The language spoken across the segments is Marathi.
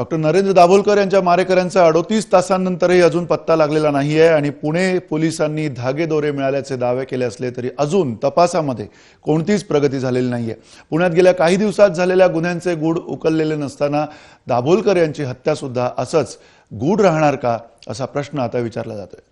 डॉक्टर नरेंद्र दाभोलकर यांच्या मारेकऱ्यांचा अडोतीस तासांनंतरही अजून पत्ता लागलेला नाही आहे आणि पुणे पोलिसांनी धागेदोरे मिळाल्याचे दावे केले असले तरी अजून तपासामध्ये कोणतीच प्रगती झालेली नाही आहे पुण्यात गेल्या काही दिवसात झालेल्या गुन्ह्यांचे गूढ उकललेले नसताना दाभोलकर यांची हत्यासुद्धा असंच गूढ राहणार का असा प्रश्न आता विचारला जातोय.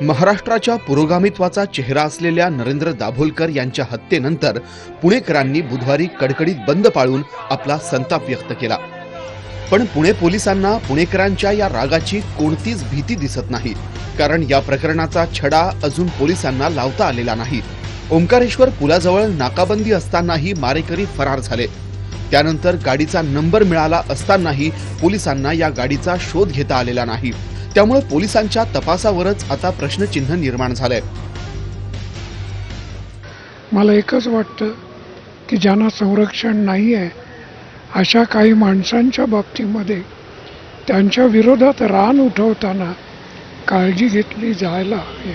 महाराष्ट्राच्या पुरोगामित्वाचा चेहरा असलेल्या नरेंद्र दाभोलकर यांच्या हत्येनंतर पुणेकरांनी बुधवारी कडकडीत बंद पाळून आपला संताप व्यक्त केला. पण पुणे पोलिसांना पुणेकरांच्या या रागाची कोणतीच भीती दिसत नाही कारण या प्रकरणाचा छडा अजून पोलिसांना लावता आलेला नाही. ओंकारेश्वर पुलाजवळ नाकाबंदी असतानाही मारेकरी फरार झाले. त्यानंतर गाडीचा नंबर मिळाला असतानाही पोलिसांना या गाडीचा शोध घेता आलेला नाही. त्यामुळे पोलिसांच्या तपासावरच आता प्रश्नचिन्ह निर्माण झालंय. मला एकच वाटतं की ज्यांना संरक्षण नाही आहे अशा काही माणसांच्या बाबतीमध्ये त्यांच्या विरोधात रान उठवताना काळजी घेतली जायला हवी.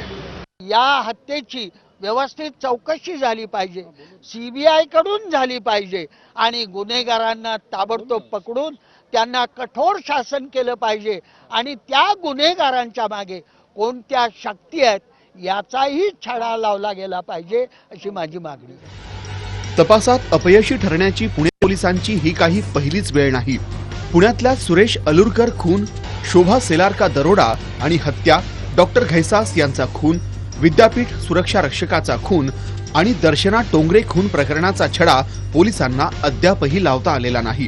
या हत्येची व्यवस्थित चौकशी झाली पाहिजे. सी बी आयकडून झाली पाहिजे आणि गुन्हेगारांना ताबडतोब पकडून त्यांना कठोर शासन केलं पाहिजे. आणि त्या गुन्हेगारांच्या मागे कोणत्या शक्ती आहेत याचाही छडा लावला गेला पाहिजे अशी माझी मागणी. तपासात अपयशी ठरण्याची पुणे पोलिसांची ही काही पहिलीच वेळ नाही. पुण्यातल्या सुरेश अलुरकर खून शोभा सेलारका दरोडा आणि हत्या डॉक्टर घैसास यांचा खून विद्यापीठ सुरक्षा रक्षकाचा खून आणि दर्शना टोंगरे खून प्रकरणाचा छडा पोलिसांना अद्यापही लावता आलेला नाही.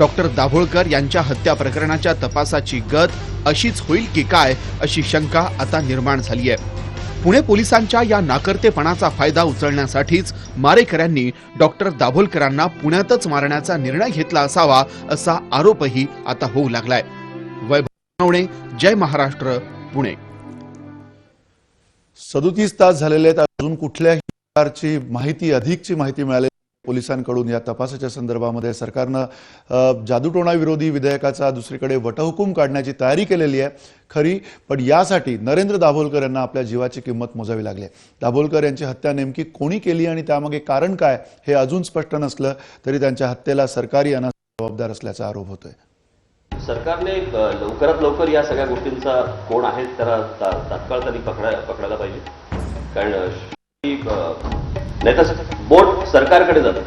डॉक्टर दाभोळकर यांच्या हत्या प्रकरणाच्या तपासाची गत अशीच होईल की काय अशी शंका आता निर्माण झाली आहे. पुणे पोलिसांच्या या नाकर्तेपणाचा फायदा उचलण्यासाठीच मारेकऱ्यांनी डॉक्टर दाभोलकरांना पुण्यातच मारण्याचा निर्णय घेतला असावा असा आरोपही आता होऊ लागलाय. वैभव जय महाराष्ट्र पुणे. सदोतीस तास झालेले आहेत. अजून कुठल्याही प्रकारची माहिती अधिकची माहिती मिळाली पोलिसांकडून या तपासाच्या संदर्भामध्ये सरकारनं जादूटोणाविरोधी विधेयकाचा दुसरीकडे वटहुकूम काढण्याची तयारी केलेली आहे. खरी पण यासाठी नरेंद्र दाभोलकर यांना आपल्या जीवाची किंमत मोजावी लागली आहे. दाभोलकर यांची हत्या नेमकी कोणी केली आणि त्यामागे कारण काय हे अजून स्पष्ट नसलं तरी त्यांच्या हत्येला सरकारी यांना जबाबदार असल्याचा आरोप होतोय. सरकारने लवकरात लवकर या सगळ्या गोष्टींचा कोण आहे त्याला तात्काळ तरी पकडा पकडायला पाहिजे. कारण नाही तर बोट सरकारकडे जातं.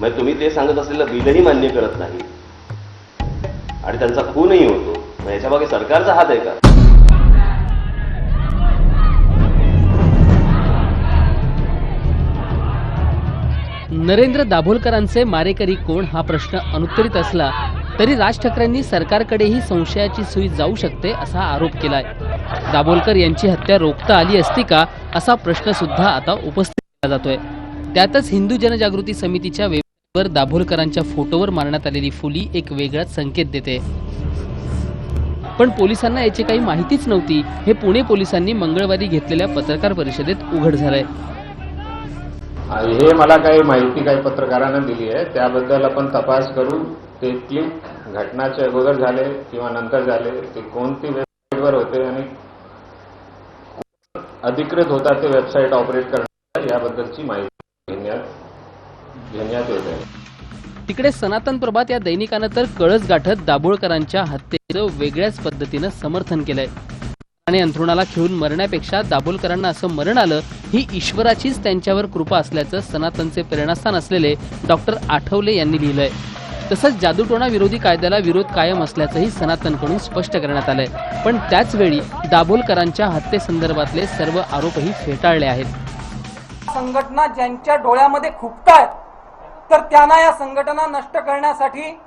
म्हणजे तुम्ही ते सांगत असलेलं बिलही मान्य करत नाही. आणि त्यांचा खूनही होतो. याच्या मागे सरकारचा हात आहे का? नरेंद्र दाभोलकरांचे मारेकरी कोण हा प्रश्न अनुत्तरित असला तरी राज ठाकरेंनी सरकारकडेही संशयाची सुई जाऊ शकते असा आरोप केलाय. दाभोलकर यांची हत्या रोखता आली असती का असा प्रश्न सुद्धा आता उपस्थित केला जातोय. त्यातच हिंदू जनजागृती समितीच्या वेबसाईटवर दाभोलकरांच्या फोटोवर मारण्यात आलेली फुली एक वेगळाच संकेत देते. पण पोलिसांना याची काही माहितीच नव्हती. हे पुणे पोलिसांनी मंगळवारी घेतलेल्या पत्रकार परिषदेत उघड झालंय. हे मला काही माहिती काही पत्रकारांना दिली आहे. त्याबद्दल आपण तपास करू ते क्लिक घटनाच्या अगोदर झाले किंवा नंतर झाले ते कोणती वेबसाईटवर होते आणि अधिकृत होता ते वेबसाईट ऑपरेट करणार याबद्दलची माहिती घेण्यात घेण्यात येत. आहे तिकडे सनातन प्रभात या दैनिकानं तर कळस गाठत दाभोळकरांच्या हत्येचं वेगळ्याच पद्धतीनं समर्थन केलंय. आणि अंथरुणाला खिळून मरण्यापेक्षा दाभोलकरांना असं मरण आलं ही ईश्वराचीच त्यांच्यावर कृपा असल्याचं सनातनचे प्रेरणास्थान असलेले डॉक्टर आठवले यांनी लिहिलंय. तसंच जादूटोणा विरोधी कायद्याला विरोध कायम असल्याचंही सनातनकडून स्पष्ट करण्यात आलंय. पण त्याचवेळी दाभोलकरांच्या हत्येसंदर्भातले सर्व आरोपही फेटाळले आहेत. संघटना ज्यांच्या डोळ्यामध्ये खुपतायत तर त्यांना या संघटना नष्ट करण्यासाठी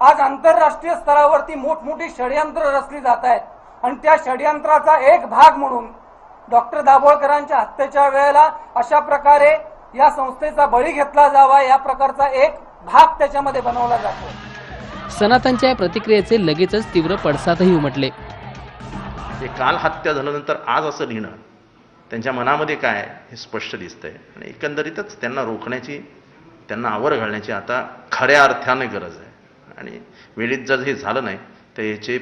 आज आंतरराष्ट्रीय स्तरावरती मोठमोठी षडयंत्र रचली जात आहेत. आणि त्या षडयंत्राचा एक भाग म्हणून डॉक्टर दाभोळकरांच्या हत्येच्या वेळेला अशा प्रकारे या संस्थेचा बळी घेतला जावा या प्रकारचा एक भाग त्याच्यामध्ये बनवला जातो. सनातनच्या या प्रतिक्रियेचे लगेचच तीव्र पडसादही उमटले. हे काल हत्या झाल्यानंतर आज असं लिहिणं त्यांच्या मनामध्ये काय हे स्पष्ट दिसतंय. आणि एकंदरीतच त्यांना रोखण्याची त्यांना आवर घालण्याची आता खऱ्या अर्थाने गरज आहे. आणि वेळीत जर हे झालं नाही तर याचे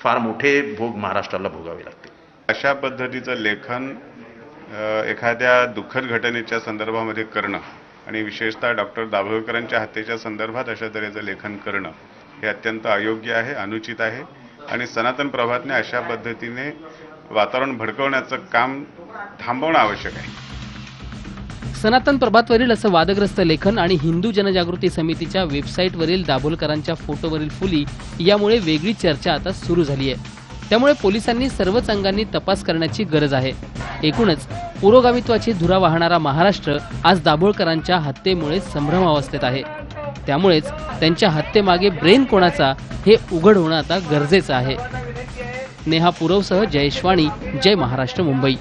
फार मोठे भोग महाराष्ट्राला भोगावे लागतील. अशा पद्धतीचं लेखन एखाद्या दुःखद घटनेच्या संदर्भामध्ये करणं आणि विशेषतः डॉक्टर दाभोळकरांच्या हत्येच्या संदर्भात अशा तऱ्हेचं लेखन करणं हे अत्यंत अयोग्य आहे अनुचित आहे आणि सनातन प्रभातने अशा पद्धतीने वातावरण भडकवण्याचं काम थांबवणं आवश्यक आहे. सनातन प्रभातवरील असं वादग्रस्त लेखन आणि हिंदू जनजागृती समितीच्या वेबसाईटवरील दाभोलकरांच्या फोटोवरील फुली यामुळे वेगळी चर्चा आता सुरू झाली आहे. त्यामुळे पोलिसांनी सर्वच अंगांनी तपास करण्याची गरज आहे. एकूणच पुरोगामित्वाची धुरा वाहणारा महाराष्ट्र आज दाभोळकरांच्या हत्येमुळे संभ्रमावस्थेत आहे. त्यामुळेच त्यांच्या हत्येमागे ब्रेन कोणाचा हे उघड होणं आता गरजेचं आहे. नेहा पुरवसह जयश्वाणी जय महाराष्ट्र मुंबई.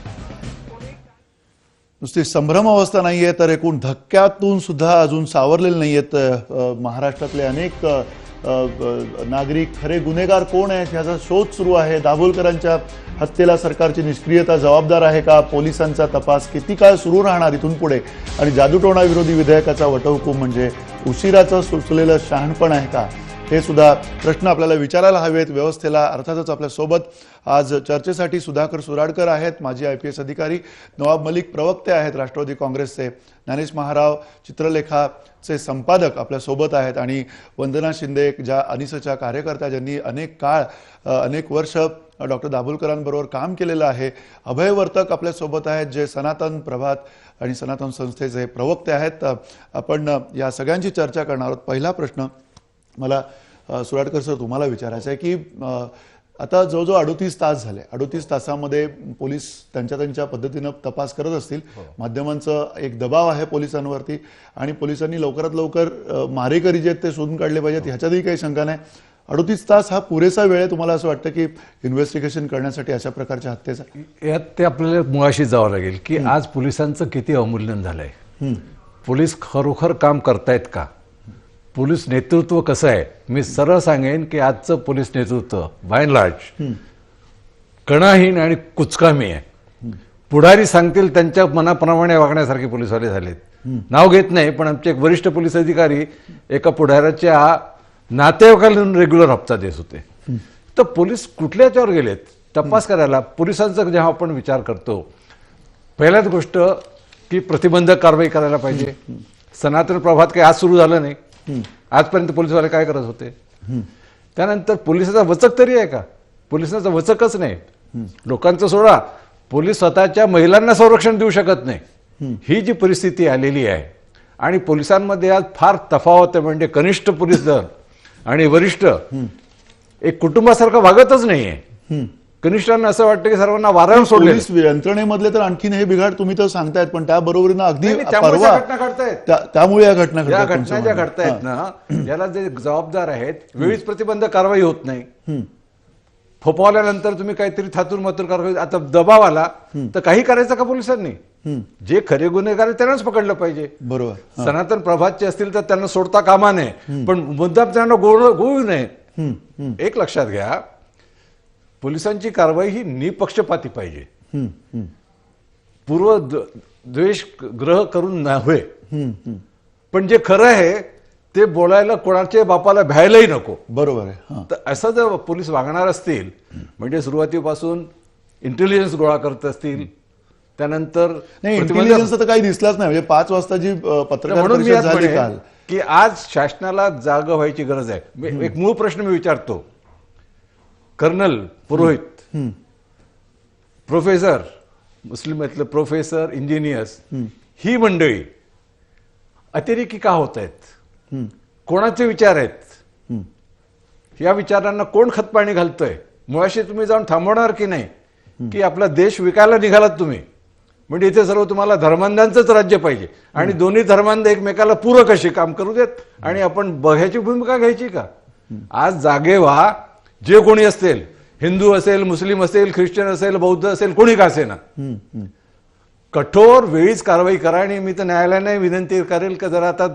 नुसती संभ्रम अवस्था नाही आहे तर एकूण धक्क्यातून सुद्धा अजून सावरलेले नाही आहेत महाराष्ट्रातले अनेक नागरिक खरे गुन्हेगार कोण आहेत ह्याचा शोध सुरू आहे. दाभोलकरांच्या हत्येला सरकारची निष्क्रियता जबाबदार आहे का? पोलिसांचा तपास किती काळ सुरू राहणार इथून पुढे? आणि जादूटोणाविरोधी विधेयकाचा वटहुकूम म्हणजे उशिराचं सुचलेलं शहाणपण आहे का? हे सुद्धा प्रश्न आपल्याला विचारायला हवेत. व्यवस्थेला अर्थातच आपल्यासोबत आज चर्चेसाठी सुधाकर सुराडकर आहेत माजी आय पी एस अधिकारी नवाब मलिक प्रवक्ते आहेत राष्ट्रवादी काँग्रेसचे ज्ञानेश महाराव चित्रलेखाचे संपादक आपल्यासोबत आहेत आणि वंदना शिंदे ज्या अनिसच्या कार्यकर्त्या ज्यांनी अनेक काळ अनेक वर्ष डॉक्टर दाभोलकरांबरोबर काम केलेलं आहे. अभय वर्तक आपल्यासोबत आहेत जे सनातन प्रभात आणि सनातन संस्थेचे प्रवक्ते आहेत. आपण या सगळ्यांची चर्चा करणार आहोत. पहिला प्रश्न मला अ, सुराडकर सर तुम्हाला विचारायचं आहे की आता जवळजवळ अडोतीस तास झाले. अडोतीस तासामध्ये पोलीस त्यांच्या त्यांच्या पद्धतीनं तपास करत असतील. माध्यमांचं एक दबाव आहे पोलिसांवरती आणि पोलिसांनी लवकरात लवकर मारेकरी जे आहेत ते शोधून काढले पाहिजेत. ह्याच्यातही काही शंका नाही. अडोतीस तास हा पुरेसा वेळ आहे तुम्हाला असं वाटतं की इन्व्हेस्टिगेशन करण्यासाठी अशा प्रकारच्या हत्येचा? यात ते आपल्याला मुळाशी जावं लागेल की आज पोलिसांचं किती अवमूल्यन झालंय? पोलीस खरोखर काम करतायत का? पोलीस नेतृत्व कसं आहे? मी सरळ सांगेन की आजचं पोलीस नेतृत्व बाय लार्ज कणाहीन आणि कुचकामी आहे. पुढारी सांगतील त्यांच्या मनाप्रमाणे वागण्यासारखे पोलीसवाले झालेत. नाव घेत नाही पण आमचे एक वरिष्ठ पोलीस अधिकारी एका पुढाऱ्याच्या नातेवाईकाला रेग्युलर हप्ता देत होते. तर पोलीस कुठल्या याच्यावर गेलेत? तपास करायला पोलिसांचा जेव्हा आपण विचार करतो पहिल्याच गोष्ट की प्रतिबंधक कारवाई करायला पाहिजे. सनातन प्रभात काही आज सुरू झालं नाही. आजपर्यंत पोलीसवाले काय करत होते? त्यानंतर पोलिसाचा वचक तरी आहे का? पोलिसांचा वचकच नाही. लोकांचं सोडा. पोलीस स्वतःच्या महिलांना संरक्षण देऊ शकत नाही. ही जी परिस्थिती आलेली आहे आणि पोलिसांमध्ये आज फार तफावत आहे म्हणजे कनिष्ठ पोलीस दल आणि वरिष्ठ एक कुटुंबासारखं वागतच नाहीये. कनिष्ठांना असं वाटतं की सर्वांना वाऱ्यावर सोडले यंत्रणेमधले तर आणखीन हे बिघाड तुम्ही तर सांगतायत पण त्याबरोबरीनं अगदी परवा घटना त्यामुळे या घटना या घटना ज्या. घडतायत ना याला जे जबाबदार आहेत वेळीच प्रतिबंध कारवाई होत नाही. फोपवल्यानंतर तुम्ही काहीतरी थातूर मातूर कारवाई आता दबाव आला तर काही करायचं का पोलिसांनी? जे खरे गुन्हेगार त्यांनाच पकडलं पाहिजे. बरोबर. सनातन प्रभातचे असतील तर त्यांना सोडता कामा नये. पण मुद्दाम त्यांना गोळ गोळू नये. एक लक्षात घ्या पोलिसांची कारवाई ही निपक्षपाती पाहिजे. पूर्व द्वेष ग्रह करून नव्हे. पण जे खरं आहे ते बोलायला कोणाच्या बापाला भ्यायलाही नको. बरोबर आहे तर असं जर पोलीस वागणार असतील म्हणजे सुरुवातीपासून इंटेलिजन्स गोळा करत असतील त्यानंतर नाही इंटेलिजन्स तर काही दिसलाच नाही. म्हणजे पाच वाजता जी पत्रकार की आज शासनाला जाग व्हायची गरज आहे. एक मूळ प्रश्न मी विचारतो. कर्नल पुरोहित प्रोफेसर मुस्लिमातलं प्रोफेसर इंजिनियर्स ही मंडळी अतिरेकी का होत आहेत? कोणाचे विचार आहेत. या विचारांना कोण खतपाणी घालतोय? मुळाशी तुम्ही जाऊन थांबवणार की नाही? की आपला देश विकायला निघालात तुम्ही? म्हणजे इथे सर्व तुम्हाला धर्मांधांचंच राज्य पाहिजे. आणि दोन्ही धर्मांध एकमेकाला पूरक अशी काम करू देत. आणि आपण बघ्याची भूमिका घ्यायची का? आज जागे व्हा जे कोणी असतील हिंदू असेल मुस्लिम असेल ख्रिश्चन असेल बौद्ध असेल कोणी का हम्म, हम्म. कठोर वेळीच कारवाई करा आणि मी तर न्यायालयाने विनंती करेल की जरा आता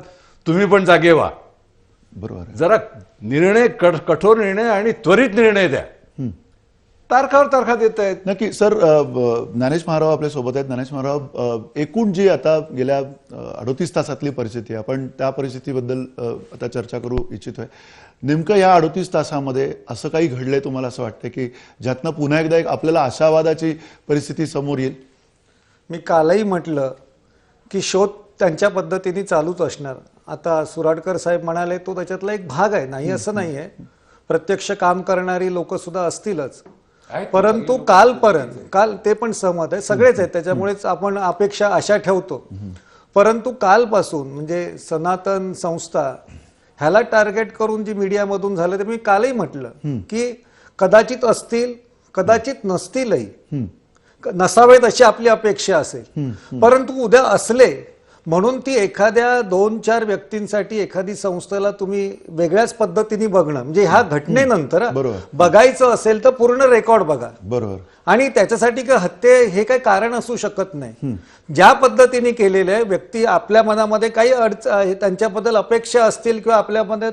तुम्ही पण जागे व्हा बरोबर जरा निर्णय कठ- कठोर निर्णय आणि त्वरित निर्णय द्या. तारखावर तारखा देत आहेत. नक्की. सर ज्ञानेश महाराव आपल्यासोबत आहेत. ज्ञानेश महाराव एकूण जी आता गेल्या अडोतीस तासातली परिस्थिती आहे आपण त्या परिस्थितीबद्दल आता चर्चा करू इच्छितोय. नेमकं या अडोतीस तासामध्ये असं काही घडलंय तुम्हाला असं वाटतं की ज्यातनं पुन्हा एकदा एक आपल्याला आशावादाची परिस्थिती समोर येईल? मी कालही म्हटलं की शोध त्यांच्या पद्धतीने चालूच असणार. आता सुराडकर साहेब म्हणाले तो त्याच्यातला एक भाग आहे. नाही असं नाही आहे प्रत्यक्ष काम करणारी लोक सुद्धा असतीलच. परंतु कालपर्यंत काल ते पण सहमत आहे सगळेच आहेत. त्याच्यामुळेच आपण अपेक्षा अशा ठेवतो. परंतु कालपासून म्हणजे सनातन संस्था ह्याला टार्गेट करून जी मीडियामधून झालं ते मी कालही म्हटलं की कदाचित असतील कदाचित नसतीलही. नसावेत अशी आपली अपेक्षा असेल. परंतु उद्या असले म्हणून ती एखाद्या दोन चार व्यक्तींसाठी एखादी संस्थेला तुम्ही वेगळ्याच पद्धतीने बघणं म्हणजे ह्या घटनेनंतर. बघायचं असेल तर पूर्ण रेकॉर्ड बघा. बरोबर. आणि त्याच्यासाठी काय हत्ये हे काही कारण असू शकत नाही. ज्या पद्धतीने केलेले आहे व्यक्ती आपल्या मनामध्ये काही अडच आहे, त्यांच्याबद्दल अपेक्षा असतील किंवा आपल्यामध्ये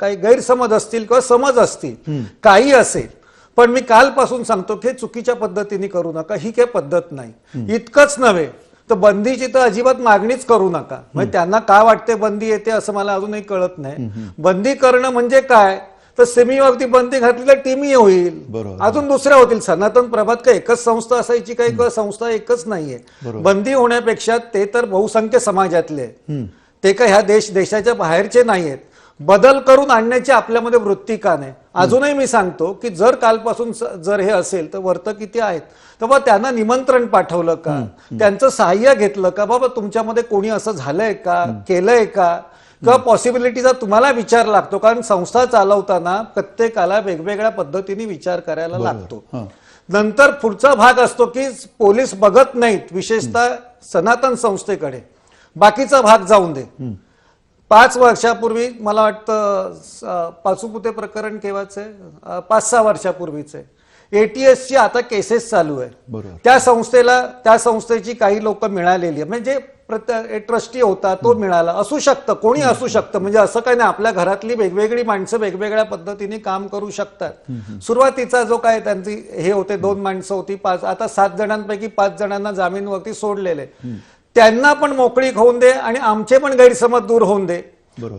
काही गैरसमज असतील किंवा समज असतील काही असेल पण मी कालपासून सांगतो की चुकीच्या पद्धतीने करू नका ही काही पद्धत नाही. इतकंच नव्हे तर बंदीची तर अजिबात मागणीच करू नका. म्हणजे त्यांना का वाटते बंदी येते असं मला अजूनही कळत नाही. बंदी करणं म्हणजे काय? तर सेमीवरती बंदी घातली तर टीमही होईल. अजून दुसऱ्या होतील. सनातन प्रभात काय एकच संस्था असायची काही किंवा संस्था एकच नाहीये. बंदी होण्यापेक्षा ते तर बहुसंख्य समाजातले. ते काय ह्या देश देशाच्या बाहेरचे नाही आहेत बदल करून आणण्याची आपल्यामध्ये वृत्ती का नाही? अजूनही मी सांगतो की जर कालपासून जर हे असेल तर वर्त किती आहेत. तर बाबा त्यांना निमंत्रण पाठवलं का? त्यांचं सहाय्य घेतलं का? बाबा तुमच्यामध्ये कोणी असं झालंय का? केलंय का? किंवा पॉसिबिलिटीचा तुम्हाला विचार लागतो कारण संस्था चालवताना प्रत्येकाला वेगवेगळ्या पद्धतीने विचार करायला लागतो. नंतर पुढचा भाग असतो की पोलीस बघत नाहीत विशेषतः सनातन संस्थेकडे. बाकीचा भाग जाऊन दे. पाच वर्षापूर्वी मला वाटतं पाचुपुते प्रकरण केव्हाच आहे? पाच सहा वर्षापूर्वीच आहे. एटीएस ची आता केसेस चालू आहे. त्या संस्थेला त्या संस्थेची काही लोक मिळालेली आहे म्हणजे ट्रस्टी होता तो मिळाला. असू शकतं कोणी असू शकतं. म्हणजे असं काही नाही आपल्या घरातली वेगवेगळी माणसं वेगवेगळ्या पद्धतीने काम करू शकतात. सुरुवातीचा जो काय त्यांची हे होते दोन माणसं होती पाच आता सात जणांपैकी पाच जणांना जामीनवरती सोडलेले. त्यांना पण मोकळीक होऊन दे आणि आमचे पण गैरसमज दूर होऊन दे.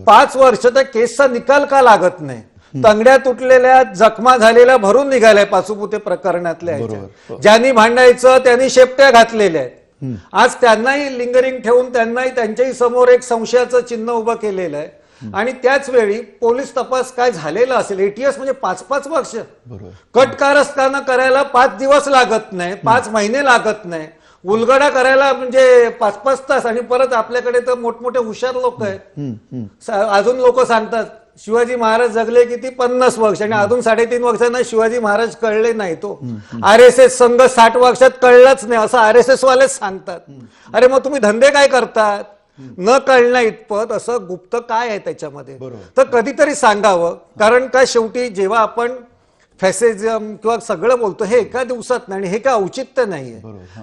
पाच वर्ष त्या केसचा निकाल का लागत नाही? तंगड्या तुटलेल्या जखमा झालेल्या भरून निघाल्या पाचुपुते प्रकरणातल्या. बरोबर. ज्यांनी भांडायचं त्यांनी शेपट्या घातलेल्या आहेत. आज त्यांनाही लिंगरिंग ठेवून त्यांनाही त्यांच्याही समोर एक संशयाचं चिन्ह उभं केलेलं आहे. आणि त्याच वेळी पोलीस तपास काय झालेला असेल? एटीएस म्हणजे पाच पाच वर्ष. बरोबर. कट कारस्थानं करायला पाच दिवस लागत नाही पाच महिने लागत नाही. उलगडा करायला म्हणजे पाच पाच तास आणि परत आपल्याकडे तर मोठमोठे हुशार लोक आहेत. अजून लोक सांगतात शिवाजी महाराज जगले किती पन्नास वर्ष आणि अजून साडेतीन वर्षांना शिवाजी महाराज कळले नाही तो. आर एस एस संघ साठ वर्षात कळलाच नाही असं आर एस एस वालेच सांगतात अरे मग तुम्ही धंदे काय करतात? न कळणं इतपत असं गुप्त काय आहे त्याच्यामध्ये. तर कधीतरी सांगावं कारण काय शेवटी जेव्हा आपण फॅसेझम किंवा सगळं बोलतो हे एका दिवसात नाही आणि हे काय औचित्य नाहीये.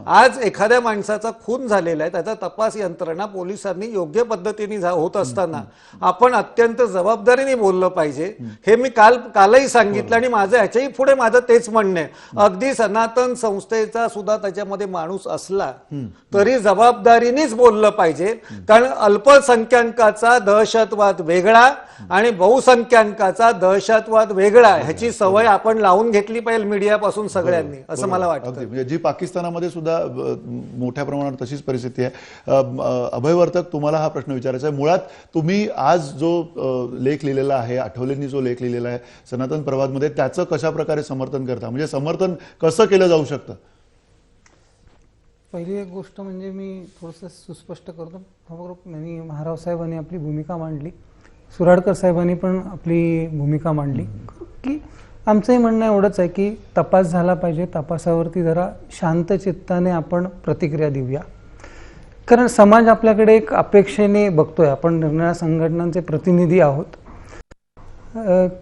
आज एखाद्या माणसाचा खून झालेला आहे त्याचा तपास यंत्रणा पोलिसांनी योग्य पद्धतीने होत असताना आपण अत्यंत जबाबदारीने बोललं पाहिजे. हे मी काल कालही सांगितलं आणि माझं ह्याच्याही पुढे माझं तेच म्हणणं आहे. अगदी सनातन संस्थेचा सुद्धा त्याच्यामध्ये माणूस असला तरी जबाबदारीनेच बोललं पाहिजे. कारण अल्पसंख्याकाचा दहशतवाद वेगळा आणि बहुसंख्याकाचा दहशतवाद वेगळा ह्याची सवय आपण लावून घेतली पाहिजे मीडियापासून सगळ्यांनी असं मला बरोबर. वाटतं म्हणजे जी पाकिस्तानामध्ये सुद्धा मोठ्या प्रमाणात तशीच परिस्थिती आहे. अभयवर्तक तुम्हाला हा प्रश्न विचारायचा आहे. मुळात तुम्ही आज जो लेख लिहिलेला आहे आठवलेंनी जो लेख लिहिलेला आहे सनातन प्रभातमध्ये त्याचं कशा प्रकारे समर्थन करता? म्हणजे समर्थन कसं केलं जाऊ शकतं? पहिली एक गोष्ट म्हणजे मी थोडंसं सुस्पष्ट करतो. खरोखर यांनी महाराव साहेबांनी आपली भूमिका मांडली. सुराडकर साहेबांनी पण आपली भूमिका मांडली. की आमचंही म्हणणं एवढंच आहे की तपास झाला पाहिजे. तपासावरती जरा शांत चित्ताने आपण प्रतिक्रिया देऊया. कारण समाज आपल्याकडे एक अपेक्षेने बघतोय. आपण निर्णया संघटनांचे प्रतिनिधी आहोत.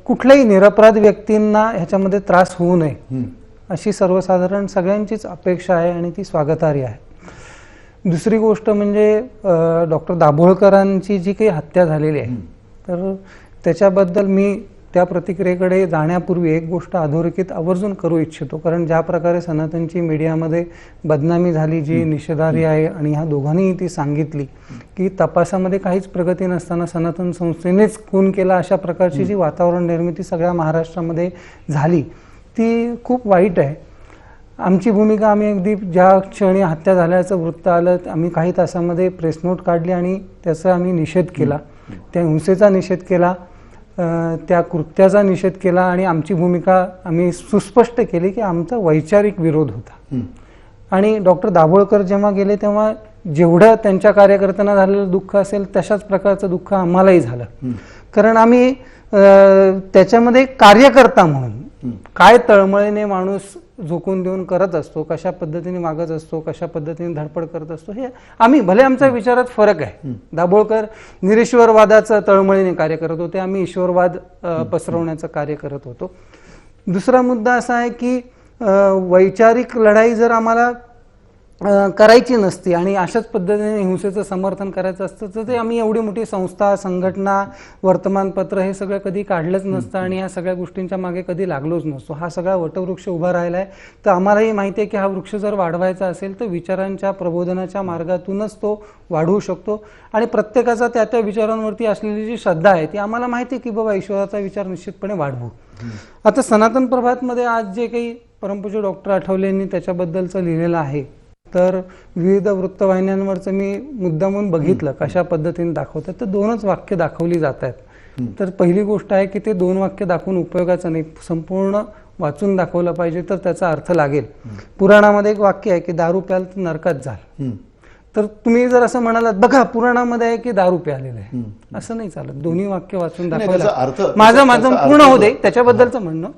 कुठल्याही निरपराध व्यक्तींना ह्याच्यामध्ये त्रास होऊ नये. अशी सर्वसाधारण सगळ्यांचीच अपेक्षा आहे आणि ती स्वागतार्ह आहे. दुसरी गोष्ट म्हणजे डॉक्टर दाभोळकरांची जी काही हत्या झालेली आहे. तर त्याच्याबद्दल मी त्या प्रतिक्रियेकडे जाण्यापूर्वी एक गोष्ट अधोरेखित आवर्जून करू इच्छितो. कारण ज्या प्रकारे सनातनची मीडियामध्ये बदनामी झाली जी निषेधार्ह आहे आणि ह्या दोघांनीही ती सांगितली की तपासामध्ये काहीच प्रगती नसताना सनातन संस्थेनेच खून केला अशा प्रकारची जी वातावरण निर्मिती सगळ्या महाराष्ट्रामध्ये झाली ती खूप वाईट आहे. आमची भूमिका आम्ही अगदी ज्या क्षणी हत्या झाल्याचं वृत्त आलं आम्ही काही तासामध्ये प्रेस नोट काढली आणि त्याचा आम्ही निषेध केला. त्या हिंसेचा निषेध केला. त्या कृत्याचा निषेध केला आणि आमची भूमिका आम्ही सुस्पष्ट केली की आमचा वैचारिक विरोध होता. आणि डॉक्टर दाभोळकर जेव्हा गेले तेव्हा जेवढं त्यांच्या कार्यकर्त्यांना झालेलं दुःख असेल तशाच प्रकारचं दुःख आम्हालाही झालं. कारण आम्ही त्याच्यामध्ये कार्यकर्ता म्हणून काय तळमळीने माणूस झोकून देऊन करत असतो कशा पद्धतीने मागत असतो कशा पद्धतीने धडपड करत असतो हे आम्ही भले आमच्या विचारात फरक आहे. दाभोळकर निरेश्वरवादाचं तळमळीने कार्य करत होते आम्ही ईश्वरवाद पसरवण्याचं कार्य करत होतो. दुसरा मुद्दा असा आहे की वैचारिक लढाई जर आम्हाला करायची नसती. आणि अशाच पद्धतीने हिंसेचं समर्थन करायचं असतं तर ते आम्ही एवढी मोठी संस्था संघटना वर्तमानपत्र हे सगळं कधी काढलंच नसतं आणि ह्या सगळ्या गोष्टींच्या मागे कधी लागलोच नसतो. हा सगळा वटवृक्ष उभा राहिला आहे तर आम्हालाही माहिती आहे की हा वृक्ष जर वाढवायचा असेल तर विचारांच्या प्रबोधनाच्या मार्गातूनच तो वाढवू शकतो. आणि प्रत्येकाचा त्या त्या विचारांवरती असलेली जी श्रद्धा आहे ती आम्हाला माहिती आहे की बाबा ईश्वराचा विचार निश्चितपणे वाढवू. आता सनातन प्रभातमध्ये आज जे काही परमपूज्य डॉक्टर आठवलेंनी त्याच्याबद्दलचं लिहिलेलं आहे तर विविध वृत्तवाहिन्यांवरचं मी मुद्दामून बघितलं कशा पद्धतीने दाखवतात. तर दोनच वाक्य दाखवली जात आहेत तर पहिली गोष्ट आहे की ते दोन वाक्य दाखवून उपयोगाचं नाही संपूर्ण वाचून दाखवलं पाहिजे तर त्याचा अर्थ लागेल. पुराणामध्ये एक वाक्य आहे की दारू प्याल तर नरकात जाल. तर तुम्ही जर असं म्हणालात बघा पुराणामध्ये आहे की दारू प्यालेलं आहे. असं नाही चालत. दोन्ही वाक्य वाचून दाखवायला अर्थ- माझं माझं पूर्ण होऊ दे त्याच्याबद्दलचं म्हणणं.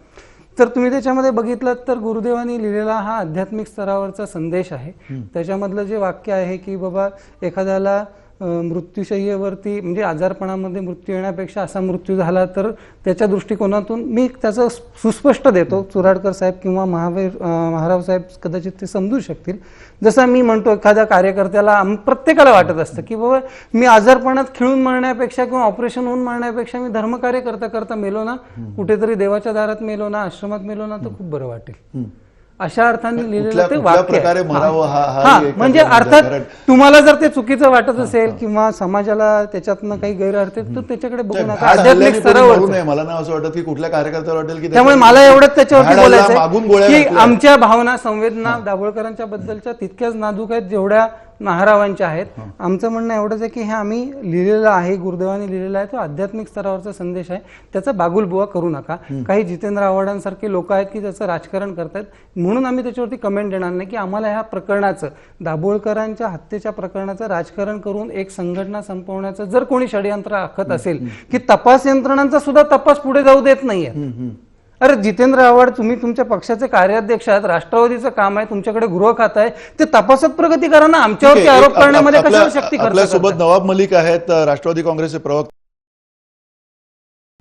तर तुम्ही त्याच्यामध्ये बघितलं तर गुरुदेवांनी लिहिलेला हा आध्यात्मिक स्तरावरचा संदेश आहे. त्याच्यामधलं जे वाक्य आहे की बाबा एखाद्याला मृत्यूशय्येवरती म्हणजे आजारपणामध्ये मृत्यू येण्यापेक्षा असा मृत्यू झाला तर त्याच्या दृष्टिकोनातून मी त्याचं सुस्पष्ट देतो. चुराडकर साहेब किंवा महावीर महाराव साहेब कदाचित ते समजू शकतील. जसं मी म्हणतो एखाद्या कार्यकर्त्याला प्रत्येकाला वाटत असतं की बाबा मी आजारपणात खिळून मरण्यापेक्षा किंवा ऑपरेशन होऊन मरण्यापेक्षा मी धर्मकार्य करता करता मेलो ना. कुठेतरी देवाच्या दारात मेलो ना आश्रमात मेलो ना तर खूप बरं वाटेल. अशा अर्थाने लिहिलेलं ते वाक्य. प्रकारे हा- हा हा, म्हणजे मुद्दा अर्थात तुम्हाला जर ते चुकीचं वाटत असेल किंवा समाजाला त्याच्यातनं काही गैरअर्थ तर त्याच्याकडे बघू नका आध्यात्मिक स्तरावर. मला नाही असं वाटत की कुठल्या कार्यकर्त्याला वाटेल की त्यामुळे मला एवढंच त्याच्यावरती बोलायचं की. आमच्या भावना संवेदना दाभोळकरांच्या बद्दलच्या तितक्याच नाजूक आहेत जेवढ्या महारावांच्या आहेत. आमचं म्हणणं एवढंच आहे की हे आम्ही लिहिलेलं आहे गुरुदेवाने लिहिलेला आहे तो आध्यात्मिक स्तरावरचा संदेश आहे. त्याचा बागुलबुवा करू नका. काही जितेंद्र आव्हाडांसारखे लोक आहेत की त्याचं राजकारण करतात म्हणून आम्ही त्याच्यावरती कमेंट देणार नाही की आम्हाला ह्या प्रकरणाचं दाभोळकरांच्या हत्येच्या प्रकरणाचं राजकारण करून एक संघटना संपवण्याचं जर कोणी षडयंत्र आखत असेल की तपास यंत्रणांचा सुद्धा तपास पुढे जाऊ देत नाहीये. अरे जितेंद्र आव्हाड तुम्ही तुमच्या पक्षाचे कार्याध्यक्ष आहात राष्ट्रवादीचं काम आहे तुमच्याकडे गृह खातं आहे ते तपासात प्रगती करा ना आमच्यावरती आरोप करण्यामध्ये कशाला शक्ती आपल्यासोबत करताय? नवाब मलिक आहेत राष्ट्रवादी काँग्रेसचे प्रवक्ते